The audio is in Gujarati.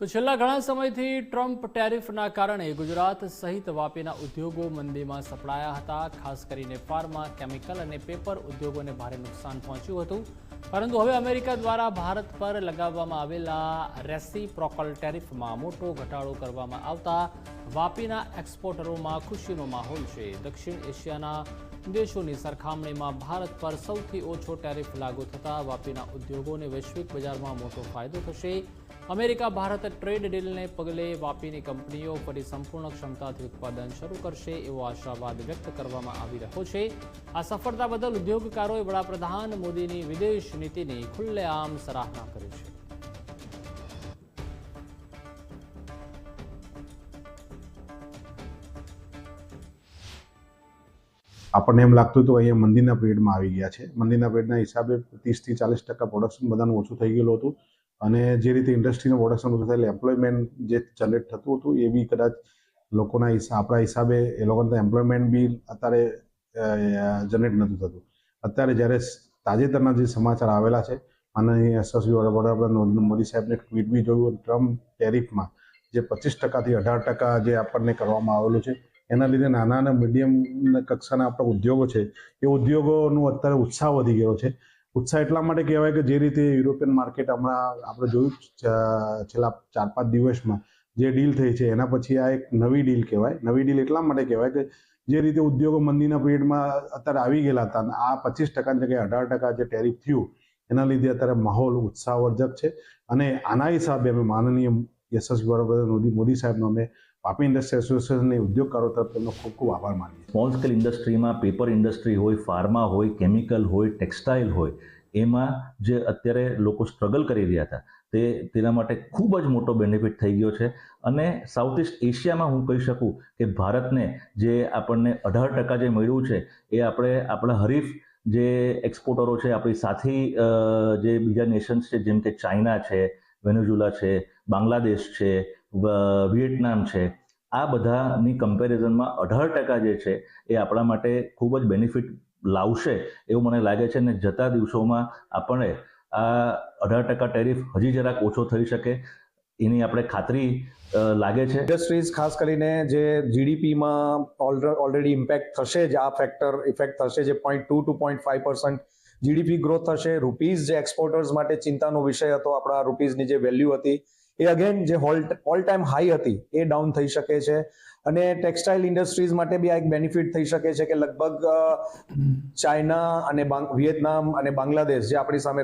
તો છેલ્લા ઘણા સમયથી ટ્રમ્પ ટેરિફના કારણે ગુજરાત સહિત વાપીના ઉદ્યોગો મંદીમાં સપડાયા હતા. ખાસ કરીને ફાર્મા, કેમિકલ અને પેપર ઉદ્યોગોને ભારે નુકસાન પહોંચ્યું હતું. પરંતુ હવે અમેરિકા દ્વારા ભારત પર લગાવવામાં આવેલા રેસીપ્રોકલ ટેરિફમાં મોટો ઘટાડો કરવામાં આવતા વાપીના એક્સપોર્ટરોમાં ખુશીનો માહોલ છે. દક્ષિણ એશિયાના દેશોની સરખામણીમાં ભારત પર સૌથી ઓછો ટેરિફ લાગુ થતાં વાપીના ઉદ્યોગોને વૈશ્વિક બજારમાં મોટો ફાયદો થશે. અમેરિકા ભારત ટ્રેડ ડીલને પગલે વાપીની કંપનીઓ ફરી સંપૂર્ણ ક્ષમતાથી ઉત્પાદન શરૂ કરશે એવો આશાવાદ વ્યક્ત કરવામાં આવી રહ્યો છે. આ સફળતા બદલ ઉદ્યોગકારોએ વડાપ્રધાન મોદીની વિદેશ નીતિની ખુલ્લેઆમ સરાહના કરી છે. આપણને એમ લાગતું હતું અહીંયા મંદીના પીરિયડમાં આવી ગયા છે. મંદીના પીરિયડના હિસાબે ત્રીસથી ચાલીસ ટકા પ્રોડક્શન બધાનું ઓછું થઈ ગયેલું હતું. અને જે રીતે ઇન્ડસ્ટ્રીનું પ્રોડક્શન ઓછું થાય એટલે એમ્પ્લોયમેન્ટ જે જનરેટ થતું હતું એ બી કદાચ લોકોના હિસાબ આપણા હિસાબે એ લોકોને એમ્પ્લોયમેન્ટ બી અત્યારે જનરેટ નથી થતું. અત્યારે જ્યારે તાજેતરના જે સમાચાર આવેલા છે માનનીય યશસ્વી વડાપ્રધાન નરેન્દ્ર મોદી સાહેબને ટ્વીટ બી જોયું ટ્રમ્પ ટેરિફમાં જે પચીસ ટકાથી અઢાર ટકા જે આપણને કરવામાં આવેલું છે, એના લીધે નાના અને મીડિયમ કક્ષાના આપણા ઉદ્યોગો છે, એ ઉદ્યોગોનું અત્યારે ઉત્સાહ વધી ગયો છે. ઉત્સાહ એટલા માટે કહેવાય કે જે રીતે યુરોપિયન માર્કેટ હમણાં આપણે જોયું છેલ્લા ચાર પાંચ દિવસમાં જે ડીલ થઈ છે, એના પછી આ એક નવી ડીલ કહેવાય. નવી ડીલ એટલા માટે કહેવાય કે જે રીતે ઉદ્યોગો મંદીના પિરિયડમાં અત્યારે આવી ગયેલા હતા આ પચીસ ટકાની જગ્યાએ અઢાર ટકા જે ટેરિફ થયું, એના લીધે અત્યારે માહોલ ઉત્સાહવર્ધક છે. અને આના હિસાબે અમે માનનીય યશસ્વી વડાપ્રધાન મોદી મોદી સાહેબનો અમે વાપી ઇન્ડસ્ટ્રી એસોસિએશનની ઉદ્યોગકારો તરફ તેમનો ખૂબ ખૂબ આભાર માનીએ સ્મોલ ઇન્ડસ્ટ્રીમાં પેપર ઇન્ડસ્ટ્રી હોય ફાર્મા હોય કેમિકલ હોય ટેક્સટાઇલ હોય, એમાં જે અત્યારે લોકો સ્ટ્રગલ કરી રહ્યા હતા, તે તેના માટે ખૂબ જ મોટો બેનિફિટ થઈ ગયો છે. અને સાઉથ ઇસ્ટ એશિયામાં હું કહી શકું કે ભારતને જે આપણને અઢાર ટકા જે મળ્યું છે, એ આપણે આપણા હરીફ જે એક્સપોર્ટરો છે, આપણી સાથી જે બીજા નેશન્સ છે, જેમ કે ચાઇના છે વેનેઝુલા છે બાંગ્લાદેશ છે વિયેટનામ છે આ બધાની કમ્પેરિઝનમાં અઢાર ટકા જે છે એ આપણા માટે ખૂબ જ બેનિફિટ લાવશે એવું મને લાગે છે અને જતા દિવસોમાં આપણે આ અઢાર ટકા ટેરિફ હજી જરાક ઓછો થઈ શકે એની આપણે ખાતરી લાગે છે. ઇન્ડસ્ટ્રીઝ ખાસ કરીને જે જીડીપીમાં ઓલરેડી ઇમ્પેક્ટ થશે, જ આ ફેક્ટર ઇફેક્ટ થશે, જે point two two point five percent GDP growth થશે રૂપીઝ જે એક્સપોર્ટર્સ માટે ચિંતાનો વિષય હતો, આપણા રૂપીઝની જે વેલ્યુ હતી એ અગેન જે ઓલ ટાઈમ હાઈ હતી, એ ડાઉન થઈ શકે છે. અને ટેક્સટાઇલ ઇન્ડસ્ટ્રીઝ માટે બી આ એક બેનિફિટ થઈ શકે છે કે લગભગ ચાઇના અને વિયેતનામ અને બાંગ્લાદેશ જે આપણી સામે